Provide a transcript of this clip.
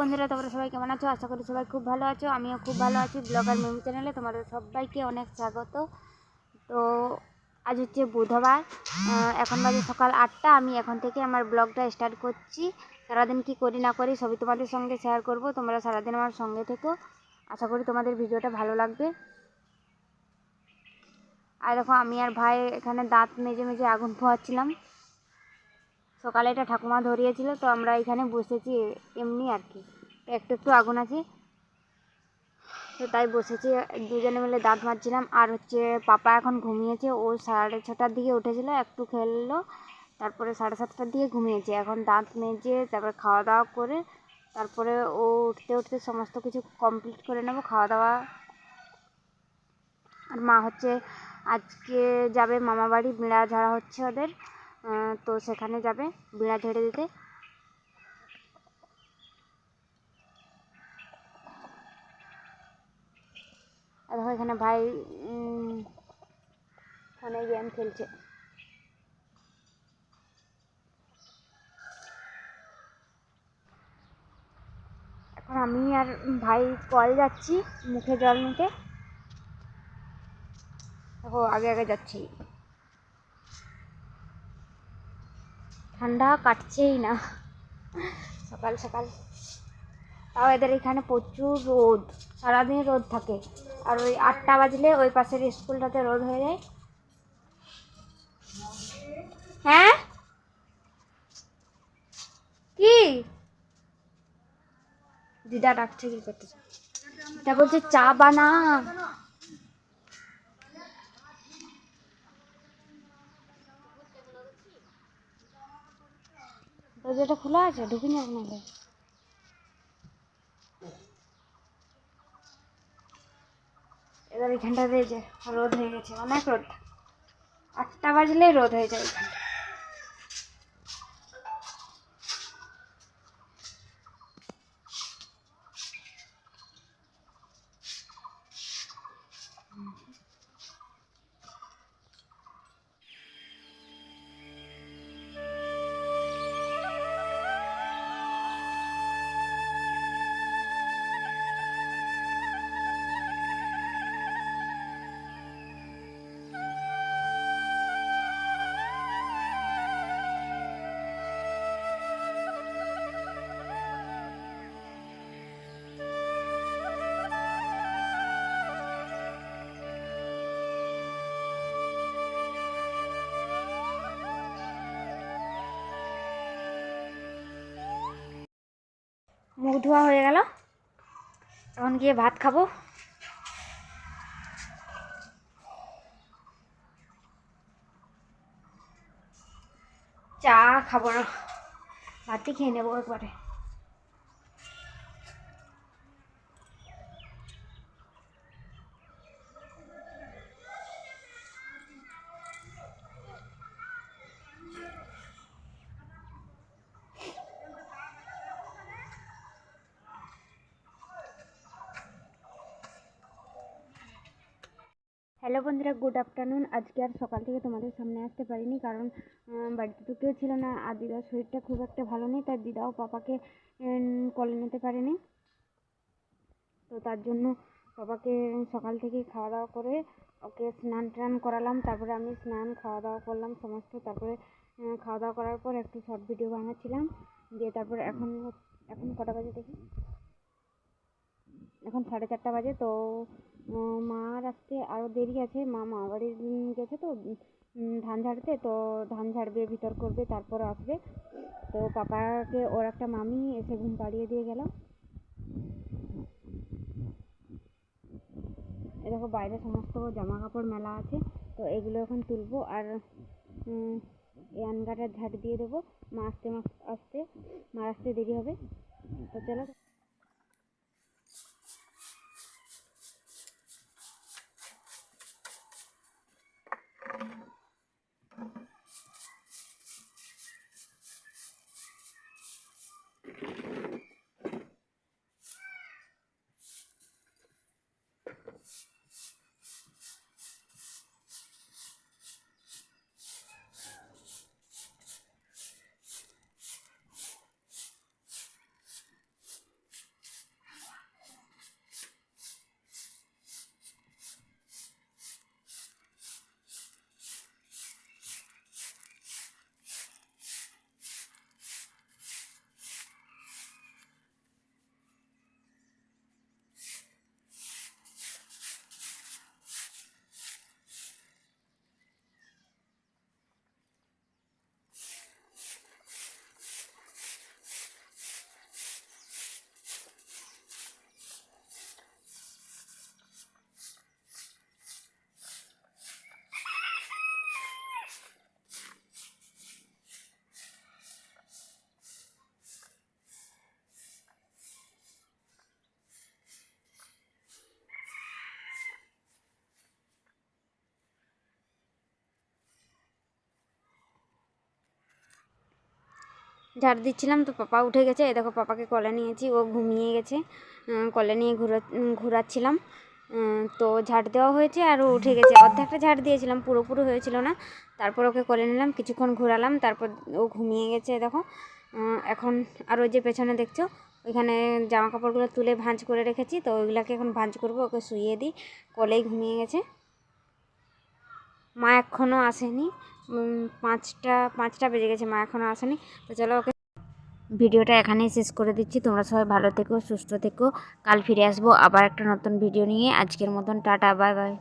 বন্ধুরা, তোমরা সবাই কেমন আছো? আশা করি সবাই খুব ভালো আছো। আমিও খুব ভালো আছি ব্লগার মিমি চ্যানেলে। তোমাদের সবাইকে অনেক স্বাগত। তো আজ হচ্ছে বুধবার। এখন বাজে সকাল আটটা। আমি এখন থেকে আমার ব্লগটা স্টার্ট করছি। সারাদিন কি করি না করি সবই তোমাদের সঙ্গে শেয়ার করব। তোমরা সারাদিন আমার সঙ্গে থেকো। আশা করি তোমাদের ভিডিওটা ভালো লাগবে। আর দেখো, আমি আর ভাই এখানে দাঁত মেজে মেজে আগুন পোহাচ্ছিলাম। সকালে এটা ঠাকুমা ধরিয়েছিল, তো আমরা এখানে বসেছি এমনি আর কি। একটু একটু আগুন আছে। তো তাই বসেছি, দুজনে মিলে দাঁত মাজছিলাম। আর হচ্ছে পাপা এখন ঘুমিয়েছে, ও সাড়ে ছটার দিকে উঠেছিল, একটু খেললো, তারপরে সাড়ে সাতটার দিকে ঘুমিয়েছে। এখন দাঁত মেজে, তারপরে খাওয়া দাওয়া করে, তারপরে ও উঠতে উঠতে সমস্ত কিছু কমপ্লিট করে নেব, খাওয়া দাওয়া। আর মা হচ্ছে, আজকে যাবে মামা বাড়ি বিড়া ঝাড়া হচ্ছে ওদের। তো সেখানে যাবে বিড়া ঝেড়ে দিতে। দেখো এখানে ভাই ফোনে গেম খেলছে। এখন আমি আর ভাই কল যাচ্ছি, মুখে জল নিতে। দেখো, আগে আগে যাচ্ছি। ঠান্ডা কাটছেই না। সকাল সকাল। তাও এদের এখানে প্রচুর রোদ, সারাদিন রোদ থাকে। আর ওই আটটা বাজলে ওই পাশের স্কুলটাতে রোদ হয়ে যায়। হ্যাঁ? কি? দিদা ডাকছে, কি করতে বলছে, চা বানা দরজাটা খোলা আছে ঢুকে যাব নাহলে এবার এখানটা যে রোদ হয়ে গেছে, অনেক রোদ। আটটা বাজলেই রোদ হয়ে যায়। এখানটা মুখ ধোয়া হয়ে গেল। এখন গিয়ে ভাত খাব। চা খাব। না ভাতই খেয়ে নেব একবারে। হ্যালো বন্ধুরা, গুড আফটারনুন। আজকে আর সকাল থেকে তোমাদের সামনে আসতে পারিনি কারণ বাড়িতে তো কেউ ছিল না আর দিদার শরীরটা খুব একটা ভালো নেই, তাই দিদাও পাপাকে কলে নিতে পারেনি। তো তার জন্য পাপাকে সকাল থেকে খাওয়া দাওয়া করে ওকে স্নান টান করালাম, তারপরে আমি স্নান খাওয়া দাওয়া করলাম সমস্ত, তারপরে খাওয়া দাওয়া করার পর একটু শর্ট ভিডিও বানাচ্ছিলাম, দিয়ে তারপরে এখন এখন কটা বাজে দেখি? এখন সাড়ে চারটা বাজে, তো মার আসতে আরও দেরি আছে। মা মা বাড়ি গেছে তো ধান ঝাড়তে। তো ধান ঝাড়বে, ভিতর করবে, তারপর আসবে। তো পাপাকে ওর একটা মামি এসে ঘুম পাড়িয়ে দিয়ে গেল। দেখো, বাইরে সমস্ত জামা কাপড় মেলা আছে। তো এগুলো এখন তুলবো আর এই আনগাটা ঝাড় দিয়ে দেবো। মা আসতে আসতে মার আসতে দেরি হবে। তো চলো। ঝাড় দিচ্ছিলাম তো পাপা উঠে গেছে। এই দেখো পাপাকে কলে নিয়েছি, ও ঘুমিয়ে গেছে। কলে নিয়ে ঘুরা ঘোরাচ্ছিলাম। তো ঝাড় দেওয়া হয়েছে আর উঠে গেছে। অর্ধেকটা ঝাড় দিয়েছিলাম পুরোপুরি হয়েছিল না। তারপর ওকে কোলে নিলাম, কিছুক্ষণ ঘোরালাম, তারপর ও ঘুমিয়ে গেছে, দেখো। এখন আর ওই যে পেছনে দেখছ, ওইখানে জামা কাপড়গুলো তুলে ভাঁজ করে রেখেছি, তো ওইগুলোকে এখন ভাঁজ করব, ওকে শুইয়ে দিই। কোলেই ঘুমিয়ে গেছে। মা এখনও আসেনি পাঁচটা পাঁচটা বেজে গেছে, মা এখনও আসেনি। তো চলো ওকে ভিডিওটা এখানেই শেষ করে দিচ্ছি। তোমরা সবাই ভালো থেকো, সুস্থ থেকো। কাল ফিরে আসব আবার একটা নতুন ভিডিও নিয়ে। আজকের মতন, টাটা বাই বাই